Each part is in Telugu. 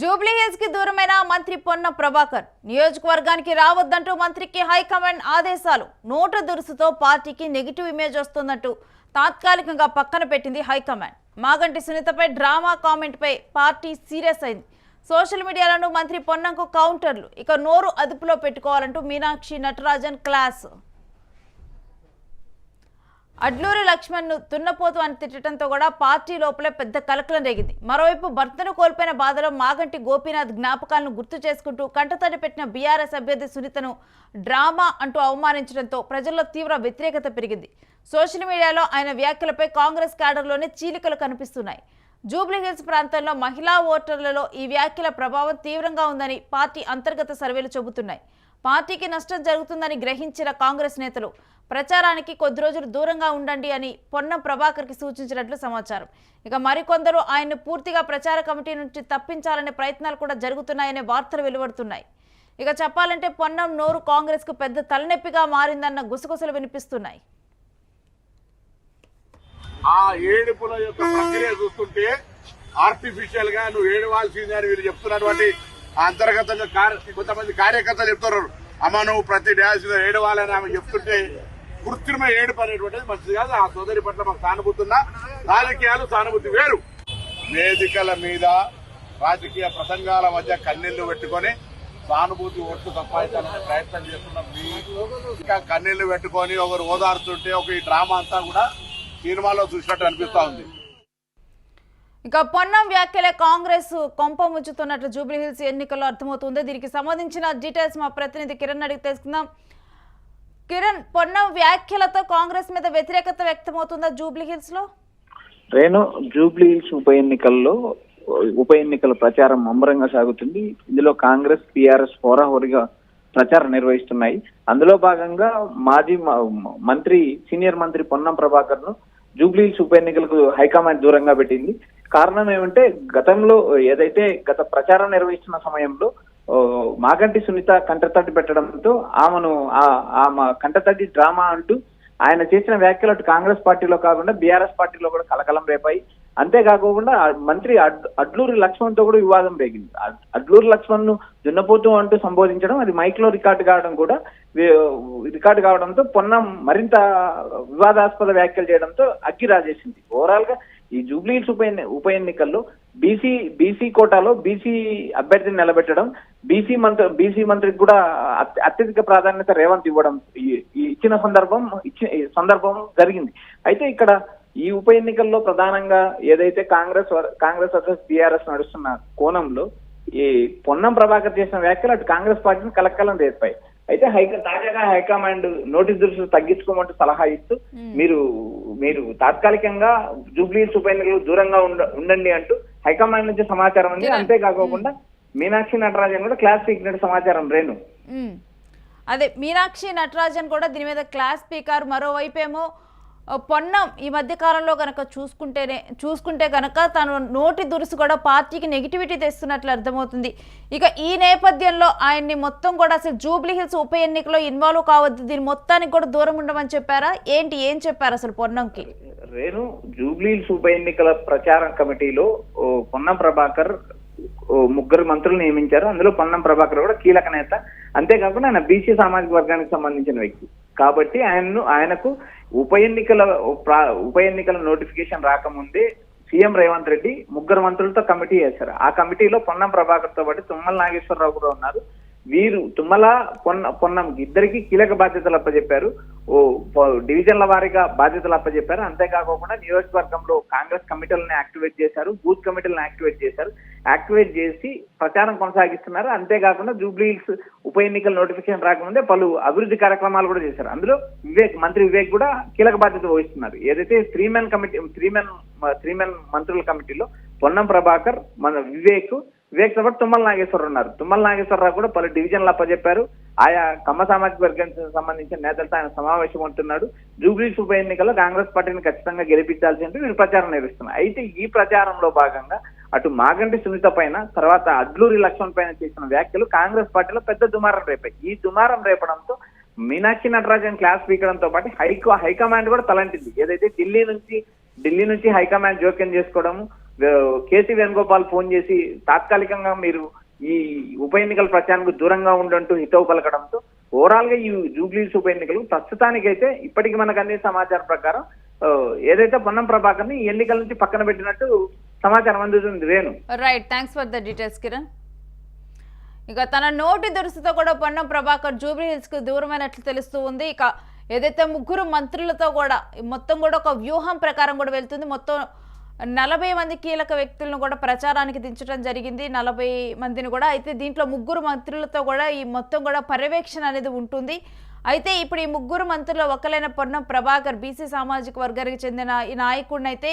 జూబ్లీహిల్స్కి దూరమైన మంత్రి పొన్న ప్రభాకర్ నియోజకవర్గానికి రావద్దంటూ మంత్రికి హైకమాండ్ ఆదేశాలు. నోట దురుసుతో పార్టీకి నెగిటివ్ ఇమేజ్ వస్తుందంటూ తాత్కాలికంగా పక్కన పెట్టింది హైకమాండ్. మాగంటి సునీతపై డ్రామా కామెంట్పై పార్టీ సీరియస్ అయింది. సోషల్ మీడియాలను మంత్రి పొన్నంకు కౌంటర్లు. ఇక నోరు అదుపులో పెట్టుకోవాలంటూ మీనాక్షి నటరాజన్ క్లాస్. అడ్లూరి లక్ష్మణ్ను తున్నపోతు అని తిట్టడంతో కూడా పార్టీ లోపలే పెద్ద కలకలం రేగింది. మరోవైపు భర్తను కోల్పోయిన బాధలో మాగంటి గోపీనాథ్ జ్ఞాపకాలను గుర్తు చేసుకుంటూ కంటతడి పెట్టిన బీఆర్ఎస్ అభ్యర్థి సునీతను డ్రామా అంటూ అవమానించడంతో ప్రజల్లో తీవ్ర వ్యతిరేకత పెరిగింది. సోషల్ మీడియాలో ఆయన వ్యాఖ్యలపై కాంగ్రెస్ క్యాడర్లోనే చీలికలు కనిపిస్తున్నాయి. జూబ్లీహిల్స్ ప్రాంతంలో మహిళా ఓటర్లలో ఈ వ్యాఖ్యల ప్రభావం తీవ్రంగా ఉందని పార్టీ అంతర్గత సర్వేలు చెబుతున్నాయి. పార్టీకి నష్టం జరుగుతుందని గ్రహించిన కాంగ్రెస్ నేతలు ప్రచారానికి కొద్ది రోజులు దూరంగా ఉండండి అని పొన్నం ప్రభాకర్కి సూచించినట్లు సమాచారం. ఇక మరికొందరు ఆయన్ను పూర్తిగా ప్రచార కమిటీ నుంచి తప్పించాలనే ప్రయత్నాలు కూడా జరుగుతున్నాయనే వార్తలు వెలువడుతున్నాయి. ఇక చెప్పాలంటే పొన్నం నోరు కాంగ్రెస్కు పెద్ద తలనొప్పిగా మారిందన్న గుసగుసలు వినిపిస్తున్నాయి. ఆ ఏడుపుల యొక్క ప్రక్రియ చూస్తుంటే ఆర్టిఫిషియల్గా నువ్వు ఏడవాల్సింది అని వీళ్ళు చెప్తున్నటువంటి అంతర్గతంగా కొంతమంది కార్యకర్తలు చెప్తున్నారు. అమ్మ నువ్వు ప్రతి డ్యాన్స్ ఏడవాలని ఆమె చెప్తుంటే కృత్రిమ ఏడుపు అనేటువంటిది మంచిది కాదు. ఆ సోదరి పట్ల మాకు సానుభూతి ఉన్నా రాజకీయాలు సానుభూతి వేరు. వేదికల మీద రాజకీయ ప్రసంగాల మధ్య కన్నీళ్ళు పెట్టుకొని సానుభూతి ఒట్టు సంపాదించాలనే ప్రయత్నం చేస్తున్నాం ఇంకా కన్నీళ్ళు పెట్టుకొని ఒకరు ఓదారుతుంటే ఒక ఈ డ్రామా అంతా కూడా సినిమాలో చూసినట్టు అనిపిస్తా ఉంది. ఇక పొన్నం వ్యాఖ్యలే కాంగ్రెస్ కొంప ముంచుతున్నట్లు జూబ్లీహిల్స్ ఎన్నికల్లో అర్థమవుతుంది దీనికి సంబంధించిన డీటెయిల్స్ మా ప్రతినిధి కిరణ్ అడిగి తెలుసుకుందాం. కిరణ్ పొన్నం వ్యాఖ్యలతో కాంగ్రెస్ మీద వ్యతిరేకత వ్యక్తమవుతుందా జూబ్లీహిల్స్లో రేణు జూబ్లీ హిల్స్ ఉప ఎన్నికల్లో ఉప ఎన్నికల ప్రచారం ముమ్మరంగా సాగుతుంది. ఇందులో కాంగ్రెస్ టిఆర్ఎస్ హోరాహోరీగా ప్రచారం నిర్వహిస్తున్నాయి. అందులో భాగంగా మాజీ మ- మంత్రి సీనియర్ మంత్రి పొన్నం ప్రభాకర్ను జూబ్లీ హిల్స్ ఉప ఎన్నికలకు హైకమాండ్ దూరంగా పెట్టింది. కారణం ఏమంటే గతంలో ఏదైతే గత ప్రచారం నిర్వహిస్తున్న సమయంలో మాగంటి సునీత కంటతడి పెట్టడంతో ఆమెను ఆ- ఆమె కంటతడి డ్రామా అంటూ ఆయన చేసిన వ్యాఖ్యలు అటు కాంగ్రెస్ పార్టీలో కాకుండా బీఆర్ఎస్ పార్టీలో కూడా కలకలం రేపాయి. అంతేకాకుండా మంత్రి అడ్లూరి లక్ష్మణ్తో కూడా వివాదం రేగింది. అడ్లూరి లక్ష్మణ్ను దున్నపోతూ అంటూ సంబోధించడం అది మైక్లో రికార్డు కావడం కూడా రికార్డు కావడంతో పొన్నం మరింత వివాదాస్పద వ్యాఖ్యలు చేయడంతో అగ్గి రాజేసింది ఓవరాల్గా ఈ జూబ్లీ ఉప ఎన్ని- ఉప ఎన్నికల్లో బీసీ బీసీ కోటాలో బీసీ అభ్యర్థిని నిలబెట్టడం బీసీ మంత్రి బీసీ మంత్రికి కూడా అత్య- అత్యధిక ప్రాధాన్యత రేవంత్ ఇవ్వడం ఇచ్చిన సందర్భం ఇచ్చిన సందర్భం జరిగింది. అయితే ఇక్కడ ఈ ఉప ఎన్నికల్లో ప్రధానంగా ఏదైతే కాంగ్రెస్ కాంగ్రెస్ వర్సెస్ బీఆర్ఎస్ నడుస్తున్న కోణంలో ఈ పొన్నం ప్రభాకర్ చేసిన వ్యాఖ్యలు అటు కాంగ్రెస్ పార్టీని కలకలం రేపాయి. అయితే హైక తాజాగా హైకమాండ్ నోటీస్ దృష్టి తగ్గించుకోమంటూ సలహా ఇస్తూ మీరు మీరు తాత్కాలికంగా జూబ్లీస్ ఉప ఎన్నికలు దూరంగా ఉండ- ఉండండి అంటూ హైకమాండ్ నుంచి సమాచారం ఉంది. అంతేకాకోకుండా మీనాక్షి నటరాజన్ కూడా క్లాస్ పీకినట్టు సమాచారం రేణు. అదే మీనాక్షి నటరాజన్ కూడా దీని మీద క్లాస్ స్పీకర్. మరోవైపేమో పొన్నం ఈ మధ్య కాలంలో కనుక చూసుకుంటేనే చూసుకుంటే కనుక తను నోటి దురుసు కూడా పార్టీకి నెగిటివిటీ తెస్తున్నట్లు అర్థమవుతుంది. ఇక ఈ నేపథ్యంలో ఆయన్ని మొత్తం కూడా అసలు జూబ్లీ హిల్స్ ఉప ఎన్నికలో ఇన్వాల్వ్ కావద్దు. దీని మొత్తానికి కూడా దూరం ఉండమని చెప్పారా? ఏంటి ఏం చెప్పారు అసలు పొన్నంకి? రేణు జూబ్లీల్స్ ఉప ఎన్నికల ప్రచారం కమిటీలో పొన్నం ప్రభాకర్ ముగ్గురు మంత్రులు నియమించారు. అందులో పొన్నం ప్రభాకర్ కూడా కీలక నేత. అంతేకాకుండా ఆయన బీసీ సామాజిక వర్గానికి సంబంధించిన వ్యక్తి. కాబట్టి ఆయన్ను ఆయనకు ఉప ఎన్నికల ఉప ఎన్నికల నోటిఫికేషన్ రాకముందే సీఎం రేవంత్ రెడ్డి ముగ్గురు మంత్రులతో కమిటీ చేశారు ఆ కమిటీలో పొన్నం ప్రభాకర్తో పాటు తుమ్మల నాగేశ్వరరావు కూడా ఉన్నారు. వీరు తుమ్మల పొన్న పొన్నం ఇద్దరికి కీలక బాధ్యతలు అప్పచెప్పారు ఓ డివిజన్ల వారీగా బాధ్యతలు అప్పచెప్పారు అంతేకాకుండా నియోజకవర్గంలో కాంగ్రెస్ కమిటీలను యాక్టివేట్ చేశారు బూత్ కమిటీలను యాక్టివేట్ చేశారు. యాక్టివేట్ చేసి ప్రచారం కొనసాగిస్తున్నారు. అంతేకాకుండా జూబ్లీహిల్స్ ఉప ఎన్నికల నోటిఫికేషన్ రాకముందే పలు అభివృద్ధి కార్యక్రమాలు కూడా చేశారు. అందులో వివేక్ మంత్రి వివేక్ కూడా కీలక బాధ్యత వహిస్తున్నారు. ఏదైతే three men committee three men three men మంత్రుల కమిటీలో పొన్నం ప్రభాకర్ మన వివేక్ వివేక్ పాటు తుమ్మల నాగేశ్వరరావు ఉన్నారు. తుమ్మల నాగేశ్వరరావు కూడా పలు డివిజన్లు అప్పచెప్పారు ఆయా కమ్మ సామాజిక వర్గానికి సంబంధించిన నేతలతో ఆయన సమావేశం ఉంటున్నాడు. జూబ్లీస్ ఉప ఎన్నికల్లో కాంగ్రెస్ పార్టీని ఖచ్చితంగా గెలిపించాల్సి అంటే వీరు ప్రచారం నిర్వహిస్తున్నారు. అయితే ఈ ప్రచారంలో భాగంగా అటు మాగంటి సునీత పైన తర్వాత అడ్లూరి లక్ష్మణ్ పైన చేసిన వ్యాఖ్యలు కాంగ్రెస్ పార్టీలో పెద్ద దుమారం రేపాయి. ఈ దుమారం రేపడంతో మీనాక్షి నటరాజన్ క్లాస్ పీకడంతో పాటు హైకో హైకమాండ్ కూడా తలంటింది. ఏదైతే ఢిల్లీ నుంచి ఢిల్లీ నుంచి హైకమాండ్ జోక్యం చేసుకోవడము కేసీ వేణుగోపాల్ ఫోన్ చేసి తాత్కాలికంగా మీరు ఈ ఉప ఎన్నికల ప్రచారానికి దూరంగా ఉండంటూ హితవు పలకడంతో ఓవరాల్గా ఈ జూబ్లీస్ ఉప ఎన్నికలు ప్రస్తుతానికైతే ఇప్పటికి మనకు అందే సమాచారం ప్రకారం ఏదైతే పొన్నం ప్రభాకర్ని ఎన్నికల నుంచి పక్కన పెట్టినట్టు సమాచారం అందుతుంది Venu. Right thanks for the details Kiran ఇక తన నోటి దురుసుతో కూడా పొన్నం ప్రభాకర్ జూబ్లీ హిల్స్కు దూరమైనట్లు తెలుస్తూ ఉంది. ఇక ఏదైతే ముగ్గురు మంత్రులతో కూడా మొత్తం కూడా ఒక వ్యూహం ప్రకారం కూడా వెళ్తుంది. మొత్తం నలభై మంది కీలక వ్యక్తులను కూడా ప్రచారానికి దించడం జరిగింది. నలభై మందిని కూడా అయితే దీంట్లో ముగ్గురు మంత్రులతో కూడా ఈ మొత్తం కూడా పర్యవేక్షణ అనేది ఉంటుంది. అయితే ఇప్పుడు ఈ ముగ్గురు మంత్రుల ఒకలైన పొన్నం ప్రభాకర్ బీసీ సామాజిక వర్గానికి చెందిన ఈ నాయకుడిని అయితే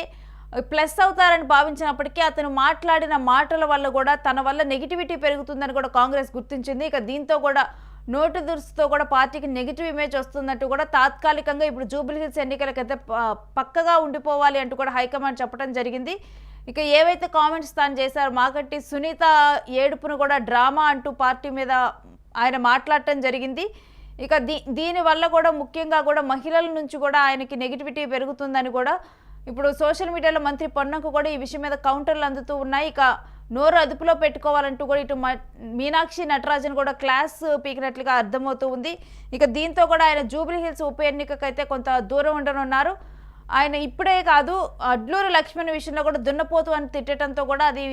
ప్లస్ అవుతారని భావించినప్పటికీ అతను మాట్లాడిన మాటల వల్ల కూడా తన వల్ల నెగిటివిటీ పెరుగుతుందని కూడా కాంగ్రెస్ గుర్తించింది. ఇక దీంతో కూడా నోటు దురుసుతో కూడా పార్టీకి నెగిటివ్ ఇమేజ్ వస్తుందంటూ కూడా తాత్కాలికంగా ఇప్పుడు జూబ్లీ హిల్స్ ఎన్నికలకైతే పక్కగా ఉండిపోవాలి అంటూ కూడా హైకమాండ్ చెప్పడం జరిగింది. ఇక ఏవైతే కామెంట్స్ తాను చేశారో మాకట్టి సునీత ఏడుపును కూడా డ్రామా అంటూ పార్టీ మీద ఆయన మాట్లాడటం జరిగింది. ఇక దీ దీని వల్ల కూడా ముఖ్యంగా కూడా మహిళల నుంచి కూడా ఆయనకి నెగిటివిటీ పెరుగుతుందని కూడా ఇప్పుడు సోషల్ మీడియాలో మంత్రి పొన్నంకు కూడా ఈ విషయం మీద కౌంటర్లు అందుతూ ఉన్నాయి. ఇక నోరు అదుపులో పెట్టుకోవాలంటూ కూడా ఇటు మ- మీనాక్షి నటరాజన్ కూడా క్లాస్ పీకినట్లుగా అర్థమవుతూ ఉంది. ఇక దీంతో కూడా ఆయన జూబ్లీ హిల్స్ ఉప ఎన్నికకైతే కొంత దూరం ఉండనున్నారు. ఆయన ఇప్పుడే కాదు అడ్లూరు లక్ష్మణ్ విషయంలో కూడా దున్నపోతు అని తిట్టడంతో కూడా అది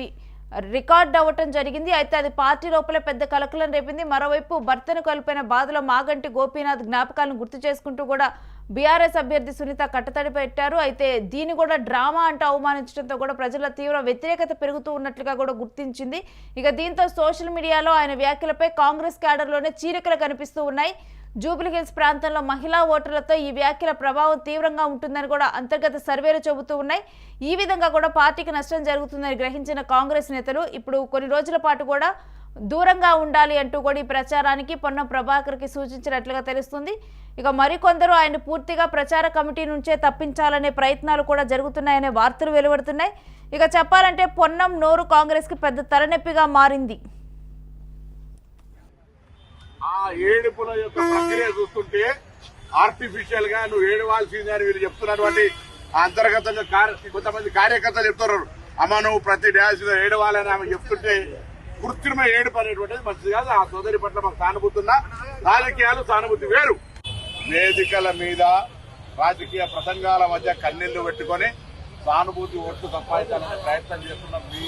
రికార్డ్ అవ్వటం జరిగింది. అయితే అది పార్టీ లోపల పెద్ద కలకలం రేపింది. మరోవైపు భర్తను కలిపిన బాధలో మాగంటి గోపీనాథ్ జ్ఞాపకాలను గుర్తు చేసుకుంటూ కూడా బీఆర్ఎస్ అభ్యర్థి సునీత కట్టతడి పెట్టారు. అయితే దీన్ని కూడా డ్రామా అంటూ అవమానించడంతో కూడా ప్రజల తీవ్ర వ్యతిరేకత పెరుగుతూ ఉన్నట్లుగా కూడా గుర్తించింది. ఇక దీంతో సోషల్ మీడియాలో ఆయన వ్యాఖ్యలపై కాంగ్రెస్ క్యాడర్లోనే చీలికలు కనిపిస్తూ ఉన్నాయి. జూబ్లీహిల్స్ ప్రాంతంలో మహిళా ఓటర్లతో ఈ వ్యాఖ్యల ప్రభావం తీవ్రంగా ఉంటుందని కూడా అంతర్గత సర్వేలు చెబుతూ ఉన్నాయి. ఈ విధంగా కూడా పార్టీకి నష్టం జరుగుతుందని గ్రహించిన కాంగ్రెస్ నేతలు ఇప్పుడు కొన్ని రోజుల పాటు కూడా దూరంగా ఉండాలి అంటూ కూడా ఈ ప్రచారానికి పొన్నం ప్రభాకర్కి సూచించినట్లుగా తెలుస్తుంది. ఇక మరికొందరు ఆయన పూర్తిగా ప్రచార కమిటీ నుంచే తప్పించాలనే ప్రయత్నాలు కూడా జరుగుతున్నాయనే వార్తలు వెలువడుతున్నాయి. ఇక చెప్పాలంటే పొన్నం నోరు కాంగ్రెస్కి పెద్ద తలనొప్పిగా మారింది. ఆ ఏడుపుల యొక్క ప్రక్రియ చూస్తుంటే ఆర్టిఫిషియల్గా నువ్వు ఏడవాల్సింది అని వీళ్ళు చెప్తున్నటువంటి ఆ అంతర్గతంగా కొంతమంది కార్యకర్తలు చెప్తున్నారు. అమ్మ నువ్వు ప్రతి డ్యాన్స్ మీద ఏడవాలని ఆమె చెప్తుంటే కృత్రిమ ఏడుపు అనేటువంటిది మంచిది కాదు. ఆ సోదరి పట్ల మాకు సానుభూతి ఉన్నా రాజకీయాలు సానుభూతి వేరు. వేదికల మీద రాజకీయ ప్రసంగాల మధ్య కన్నీళ్ళు పెట్టుకొని సానుభూతి ఓట్లు సంపాదించాలనే ప్రయత్నం చేస్తున్న మీ